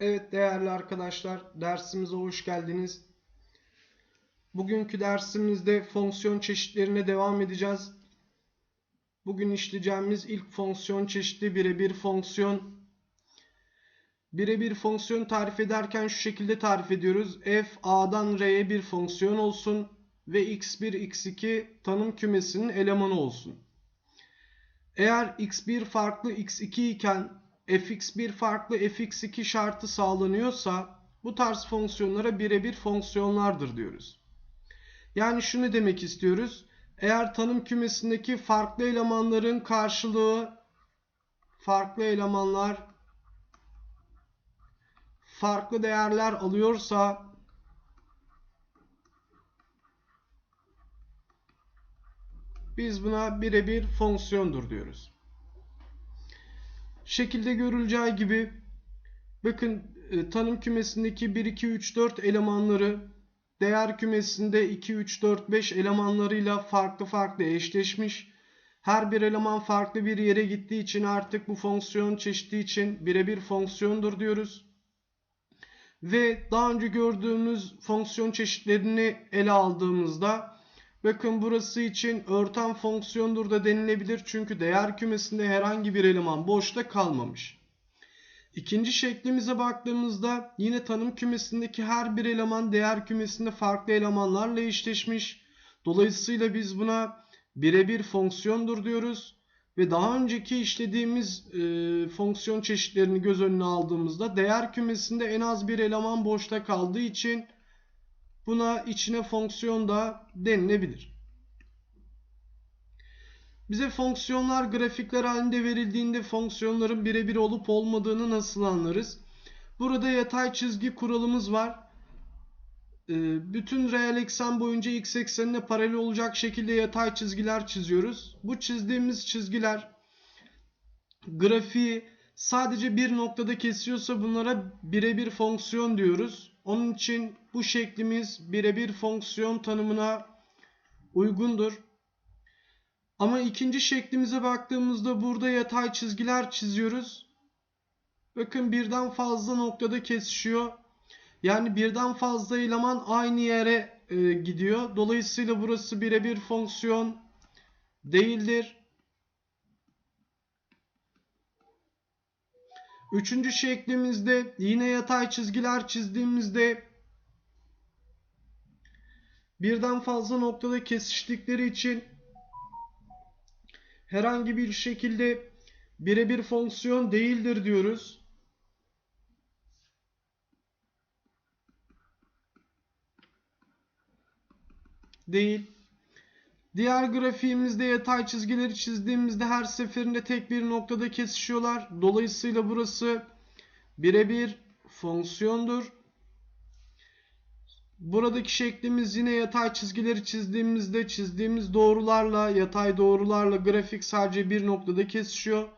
Evet değerli arkadaşlar dersimize hoş geldiniz. Bugünkü dersimizde fonksiyon çeşitlerine devam edeceğiz. Bugün işleyeceğimiz ilk fonksiyon çeşidi birebir fonksiyon. Birebir fonksiyon tarif ederken şu şekilde tarif ediyoruz. f a'dan r'ye bir fonksiyon olsun ve x1 x2 tanım kümesinin elemanı olsun. Eğer x1 farklı x2 iken fx1 farklı fx2 şartı sağlanıyorsa bu tarz fonksiyonlara birebir fonksiyonlardır diyoruz. Yani şunu demek istiyoruz. Eğer tanım kümesindeki farklı elemanların karşılığı farklı elemanlar farklı değerler alıyorsa biz buna birebir fonksiyondur diyoruz. Şekilde görüleceği gibi bakın e, tanım kümesindeki 1 2 3 4 elemanları değer kümesinde 2 3 4 5 elemanlarıyla farklı farklı eşleşmiş. Her bir eleman farklı bir yere gittiği için artık bu fonksiyon çeşidi için birebir fonksiyondur diyoruz. Ve daha önce gördüğümüz fonksiyon çeşitlerini ele aldığımızda bakın burası için örten fonksiyondur da denilebilir. Çünkü değer kümesinde herhangi bir eleman boşta kalmamış. İkinci şeklimize baktığımızda yine tanım kümesindeki her bir eleman değer kümesinde farklı elemanlarla eşleşmiş. Dolayısıyla biz buna birebir fonksiyondur diyoruz. Ve daha önceki işlediğimiz e, fonksiyon çeşitlerini göz önüne aldığımızda değer kümesinde en az bir eleman boşta kaldığı için buna içine fonksiyon da denilebilir. Bize fonksiyonlar grafikler halinde verildiğinde fonksiyonların birebir olup olmadığını nasıl anlarız? Burada yatay çizgi kuralımız var. Ee, bütün reel eksen boyunca x eksenine paralel olacak şekilde yatay çizgiler çiziyoruz. Bu çizdiğimiz çizgiler grafiği sadece bir noktada kesiyorsa bunlara birebir fonksiyon diyoruz. Onun için bu şeklimiz birebir fonksiyon tanımına uygundur. Ama ikinci şeklimize baktığımızda burada yatay çizgiler çiziyoruz. Bakın birden fazla noktada kesişiyor. Yani birden fazla eleman aynı yere e, gidiyor. Dolayısıyla burası birebir fonksiyon değildir. Üçüncü şeklimizde yine yatay çizgiler çizdiğimizde birden fazla noktada kesiştikleri için herhangi bir şekilde birebir fonksiyon değildir diyoruz. Değil. Diğer grafiğimizde yatay çizgileri çizdiğimizde her seferinde tek bir noktada kesişiyorlar. Dolayısıyla burası birebir fonksiyondur. Buradaki şeklimiz yine yatay çizgileri çizdiğimizde çizdiğimiz doğrularla yatay doğrularla grafik sadece bir noktada kesişiyor.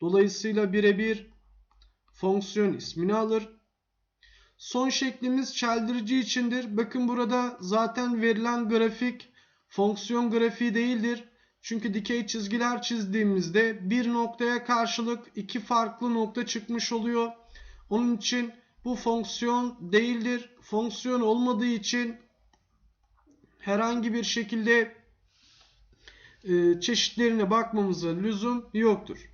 Dolayısıyla birebir fonksiyon ismini alır. Son şeklimiz çeldirici içindir. Bakın burada zaten verilen grafik fonksiyon grafiği değildir. Çünkü dikey çizgiler çizdiğimizde bir noktaya karşılık iki farklı nokta çıkmış oluyor. Onun için bu fonksiyon değildir. Fonksiyon olmadığı için herhangi bir şekilde e, çeşitlerine bakmamıza lüzum yoktur.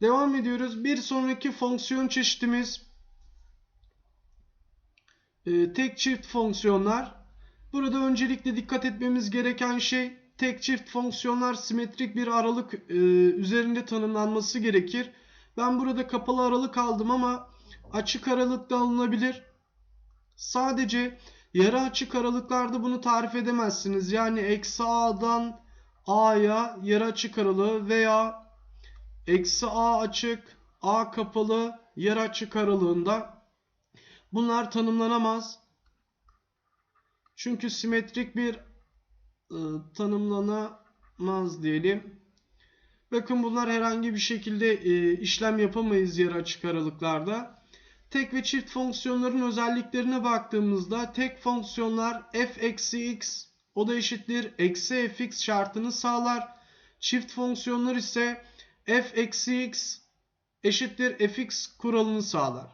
Devam ediyoruz. Bir sonraki fonksiyon çeşitimiz e, tek çift fonksiyonlar. Burada öncelikle dikkat etmemiz gereken şey tek çift fonksiyonlar simetrik bir aralık e, üzerinde tanımlanması gerekir. Ben burada kapalı aralık aldım ama açık aralık da alınabilir. Sadece yarı açık aralıklarda bunu tarif edemezsiniz. Yani eksi a'dan a'ya yarı açık aralığı veya eksi a açık a kapalı yarı açık aralığında bunlar tanımlanamaz. Çünkü simetrik bir e, tanımlanamaz diyelim. Bakın bunlar herhangi bir şekilde e, işlem yapamayız yarı açık aralıklarda. Tek ve çift fonksiyonların özelliklerine baktığımızda tek fonksiyonlar f eksi x o da eşittir eksi fx şartını sağlar. Çift fonksiyonlar ise f eksi x eşittir fx kuralını sağlar.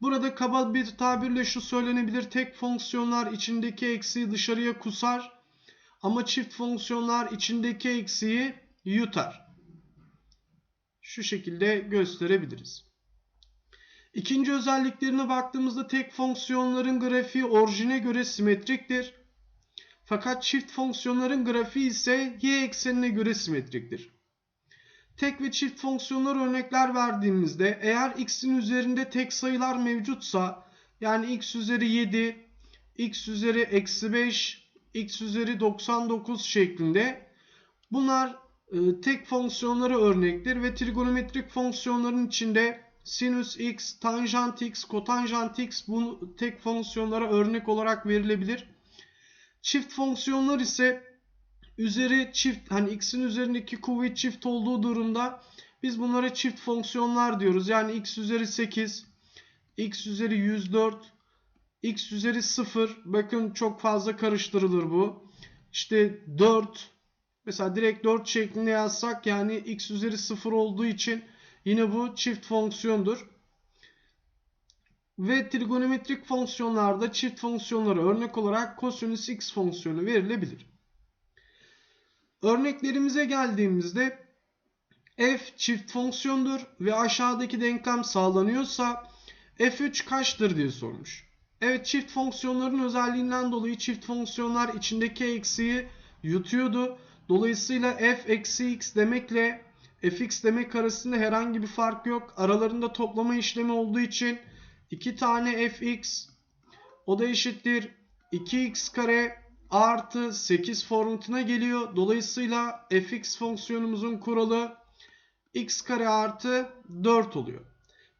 Burada kaba bir tabirle şu söylenebilir. Tek fonksiyonlar içindeki eksiği dışarıya kusar ama çift fonksiyonlar içindeki eksiği yutar. Şu şekilde gösterebiliriz. İkinci özelliklerine baktığımızda tek fonksiyonların grafiği orijine göre simetriktir. Fakat çift fonksiyonların grafiği ise y eksenine göre simetriktir. Tek ve çift fonksiyonlar örnekler verdiğimizde eğer x'in üzerinde tek sayılar mevcutsa yani x üzeri 7, x üzeri eksi 5, x üzeri 99 şeklinde bunlar e, tek fonksiyonları örnektir ve trigonometrik fonksiyonların içinde sinüs x, tanjant x, kotanjant x bu tek fonksiyonlara örnek olarak verilebilir. Çift fonksiyonlar ise üzeri çift hani x'in üzerindeki kuvvet çift olduğu durumda biz bunlara çift fonksiyonlar diyoruz. Yani x üzeri 8, x üzeri 104, x üzeri 0 bakın çok fazla karıştırılır bu. İşte 4 mesela direkt 4 şeklinde yazsak yani x üzeri 0 olduğu için yine bu çift fonksiyondur. Ve trigonometrik fonksiyonlarda çift fonksiyonlara örnek olarak kosinüs x fonksiyonu verilebilir. Örneklerimize geldiğimizde f çift fonksiyondur ve aşağıdaki denklem sağlanıyorsa f3 kaçtır diye sormuş. Evet çift fonksiyonların özelliğinden dolayı çift fonksiyonlar içindeki eksiği yutuyordu. Dolayısıyla f eksi x demekle fx demek arasında herhangi bir fark yok. Aralarında toplama işlemi olduğu için 2 tane fx o da eşittir 2x kare artı 8 formatına geliyor. Dolayısıyla fx fonksiyonumuzun kuralı x kare artı 4 oluyor.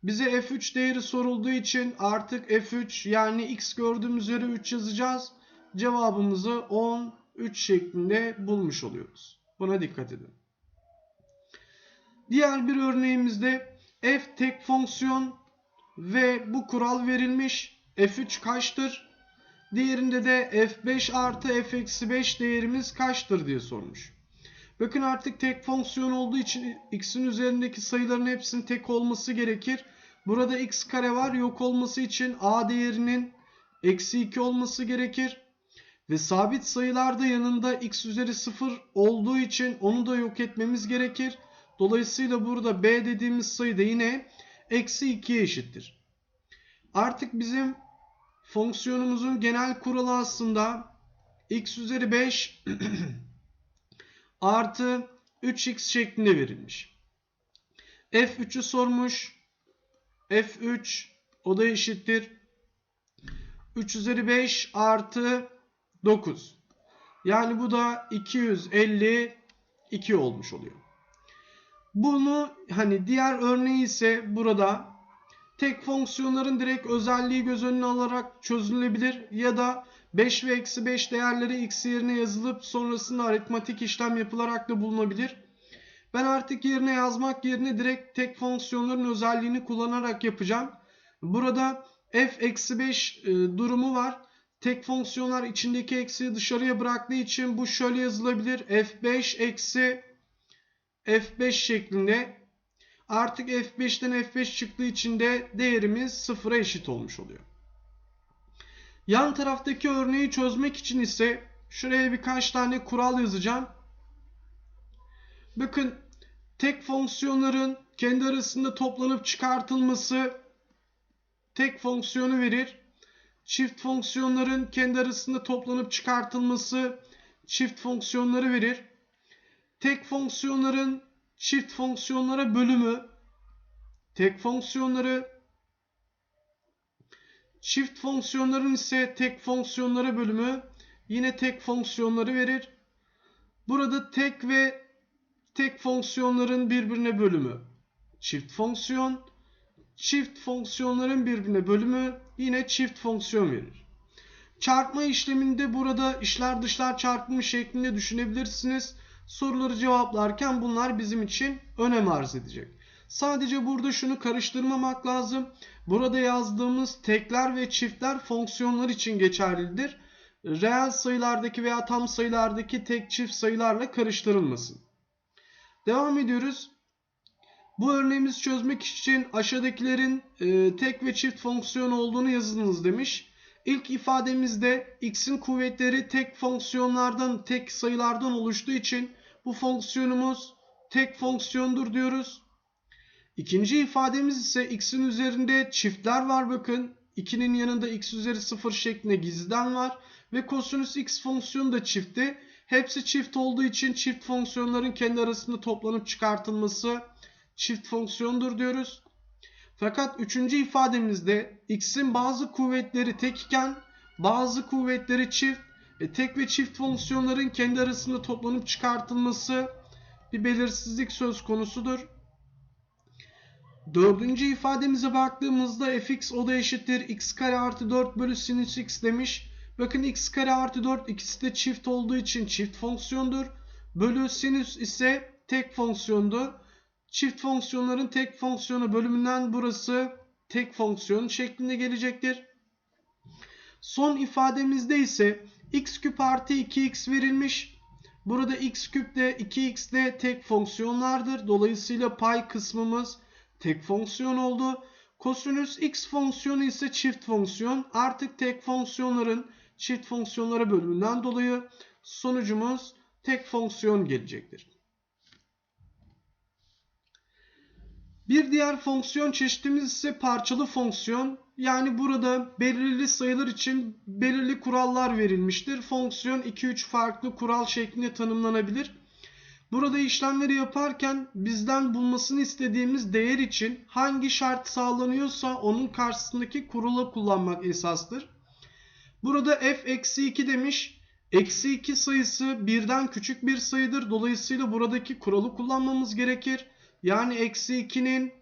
Bize f3 değeri sorulduğu için artık f3 yani x gördüğümüz üzere 3 yazacağız. Cevabımızı 10, 3 şeklinde bulmuş oluyoruz. Buna dikkat edin. Diğer bir örneğimizde f tek fonksiyon ve bu kural verilmiş. f3 kaçtır? Diğerinde de f5 artı f-5 değerimiz kaçtır diye sormuş. Bakın artık tek fonksiyon olduğu için x'in üzerindeki sayıların hepsinin tek olması gerekir. Burada x kare var yok olması için a değerinin eksi 2 olması gerekir. Ve sabit sayılarda yanında x üzeri 0 olduğu için onu da yok etmemiz gerekir. Dolayısıyla burada b dediğimiz sayı da yine eksi 2'ye eşittir. Artık bizim fonksiyonumuzun genel kuralı aslında x üzeri 5 artı 3x şeklinde verilmiş. f3'ü sormuş. f3 o da eşittir. 3 üzeri 5 artı 9. Yani bu da 252 olmuş oluyor. Bunu hani diğer örneği ise burada tek fonksiyonların direkt özelliği göz önüne alarak çözülebilir ya da 5 ve eksi 5 değerleri x yerine yazılıp sonrasında aritmatik işlem yapılarak da bulunabilir. Ben artık yerine yazmak yerine direkt tek fonksiyonların özelliğini kullanarak yapacağım. Burada f eksi 5 e, durumu var. Tek fonksiyonlar içindeki eksiği dışarıya bıraktığı için bu şöyle yazılabilir. f5 eksi f5 şeklinde. Artık f5'ten f5 çıktığı için de değerimiz sıfıra eşit olmuş oluyor. Yan taraftaki örneği çözmek için ise şuraya birkaç tane kural yazacağım. Bakın tek fonksiyonların kendi arasında toplanıp çıkartılması tek fonksiyonu verir. Çift fonksiyonların kendi arasında toplanıp çıkartılması çift fonksiyonları verir. Tek fonksiyonların çift fonksiyonlara bölümü tek fonksiyonları çift fonksiyonların ise tek fonksiyonlara bölümü yine tek fonksiyonları verir. Burada tek ve tek fonksiyonların birbirine bölümü çift fonksiyon, çift fonksiyonların birbirine bölümü yine çift fonksiyon verir. Çarpma işleminde burada işler dışlar çarpımı şeklinde düşünebilirsiniz. Soruları cevaplarken bunlar bizim için önem arz edecek. Sadece burada şunu karıştırmamak lazım. Burada yazdığımız tekler ve çiftler fonksiyonlar için geçerlidir. Reel sayılardaki veya tam sayılardaki tek çift sayılarla karıştırılmasın. Devam ediyoruz. Bu örneğimizi çözmek için aşağıdakilerin e, tek ve çift fonksiyon olduğunu yazınız demiş. İlk ifademizde x'in kuvvetleri tek fonksiyonlardan, tek sayılardan oluştuğu için bu fonksiyonumuz tek fonksiyondur diyoruz. İkinci ifademiz ise x'in üzerinde çiftler var bakın. 2'nin yanında x üzeri 0 şeklinde gizliden var. Ve kosinüs x fonksiyonu da çifti. Hepsi çift olduğu için çift fonksiyonların kendi arasında toplanıp çıkartılması çift fonksiyondur diyoruz. Fakat üçüncü ifademizde x'in bazı kuvvetleri tek iken bazı kuvvetleri çift ve tek ve çift fonksiyonların kendi arasında toplanıp çıkartılması bir belirsizlik söz konusudur. Dördüncü ifademize baktığımızda fx o da eşittir x kare artı 4 bölü sinüs x demiş. Bakın x kare artı 4 ikisi de çift olduğu için çift fonksiyondur. Bölü sinüs ise tek fonksiyondur. Çift fonksiyonların tek fonksiyonu bölümünden burası tek fonksiyon şeklinde gelecektir. Son ifademizde ise x küp artı 2x verilmiş. Burada x küp de 2x de tek fonksiyonlardır. Dolayısıyla pay kısmımız tek fonksiyon oldu. Kosinüs x fonksiyonu ise çift fonksiyon. Artık tek fonksiyonların çift fonksiyonlara bölümünden dolayı sonucumuz tek fonksiyon gelecektir. Bir diğer fonksiyon çeşitimiz ise parçalı fonksiyon. Yani burada belirli sayılar için belirli kurallar verilmiştir. Fonksiyon 2-3 farklı kural şeklinde tanımlanabilir. Burada işlemleri yaparken bizden bulmasını istediğimiz değer için hangi şart sağlanıyorsa onun karşısındaki kuralı kullanmak esastır. Burada f eksi 2 demiş. Eksi 2 sayısı birden küçük bir sayıdır. Dolayısıyla buradaki kuralı kullanmamız gerekir. Yani eksi 2'nin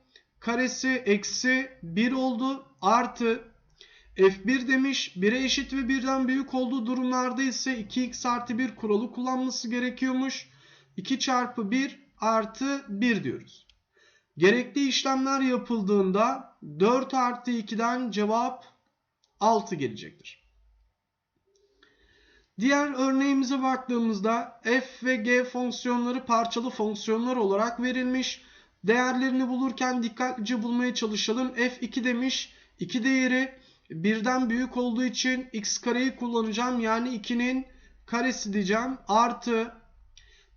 karesi eksi 1 oldu. Artı f1 demiş 1'e eşit ve birden büyük olduğu durumlarda ise 2x artı 1 kuralı kullanması gerekiyormuş. 2 çarpı 1 artı 1 diyoruz. Gerekli işlemler yapıldığında 4 artı 2'den cevap 6 gelecektir. Diğer örneğimize baktığımızda f ve g fonksiyonları parçalı fonksiyonlar olarak verilmiş. Değerlerini bulurken dikkatlice bulmaya çalışalım. f2 demiş. 2 değeri birden büyük olduğu için x kareyi kullanacağım. Yani 2'nin karesi diyeceğim. Artı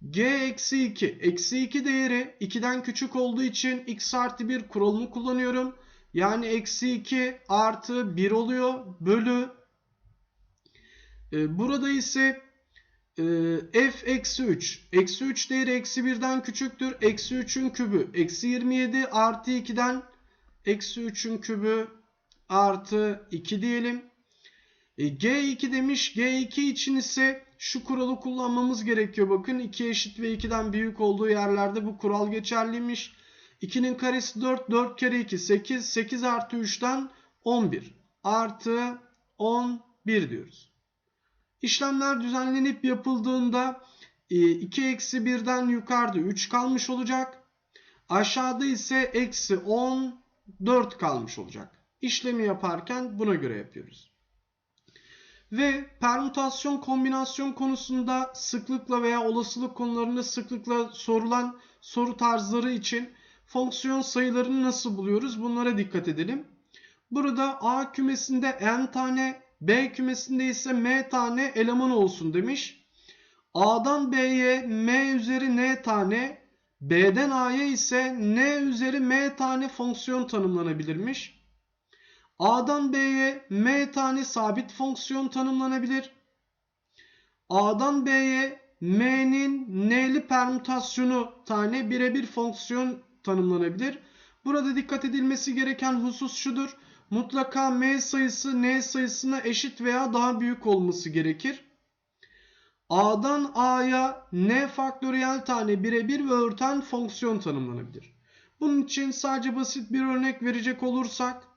g eksi 2. Eksi 2 değeri 2'den küçük olduğu için x artı 1 kuralını kullanıyorum. Yani eksi 2 artı 1 oluyor. Bölü. Ee, burada ise e, f eksi 3. Eksi 3 değeri eksi 1'den küçüktür. Eksi 3'ün kübü. Eksi 27 artı 2'den eksi 3'ün kübü artı 2 diyelim. E, G2 demiş. G2 için ise şu kuralı kullanmamız gerekiyor. Bakın 2 eşit ve 2'den büyük olduğu yerlerde bu kural geçerliymiş. 2'nin karesi 4. 4 kere 2 8. 8 artı 3'ten 11. Artı 11 diyoruz. İşlemler düzenlenip yapıldığında 2 eksi 1'den yukarıda 3 kalmış olacak. Aşağıda ise eksi 10 4 kalmış olacak. İşlemi yaparken buna göre yapıyoruz. Ve permütasyon kombinasyon konusunda sıklıkla veya olasılık konularında sıklıkla sorulan soru tarzları için fonksiyon sayılarını nasıl buluyoruz bunlara dikkat edelim. Burada A kümesinde n tane, B kümesinde ise m tane eleman olsun demiş. A'dan B'ye m üzeri n tane, B'den A'ya ise n üzeri m tane fonksiyon tanımlanabilirmiş. A'dan B'ye m tane sabit fonksiyon tanımlanabilir. A'dan B'ye m'nin n'li permütasyonu tane birebir fonksiyon tanımlanabilir. Burada dikkat edilmesi gereken husus şudur. Mutlaka m sayısı n sayısına eşit veya daha büyük olması gerekir. A'dan A'ya n faktöriyel tane birebir ve örten fonksiyon tanımlanabilir. Bunun için sadece basit bir örnek verecek olursak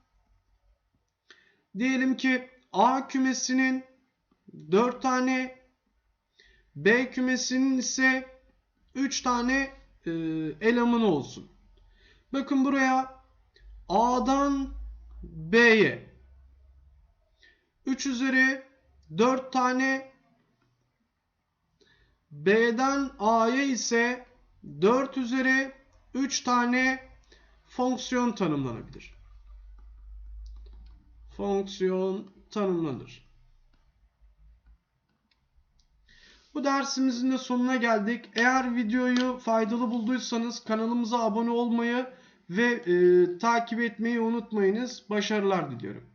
Diyelim ki A kümesinin 4 tane B kümesinin ise 3 tane e, elemanı olsun. Bakın buraya A'dan B'ye 3 üzeri 4 tane B'den A'ya ise 4 üzeri 3 tane fonksiyon tanımlanabilir. Fonksiyon tanımlanır. Bu dersimizin de sonuna geldik. Eğer videoyu faydalı bulduysanız kanalımıza abone olmayı ve e, takip etmeyi unutmayınız. Başarılar diliyorum.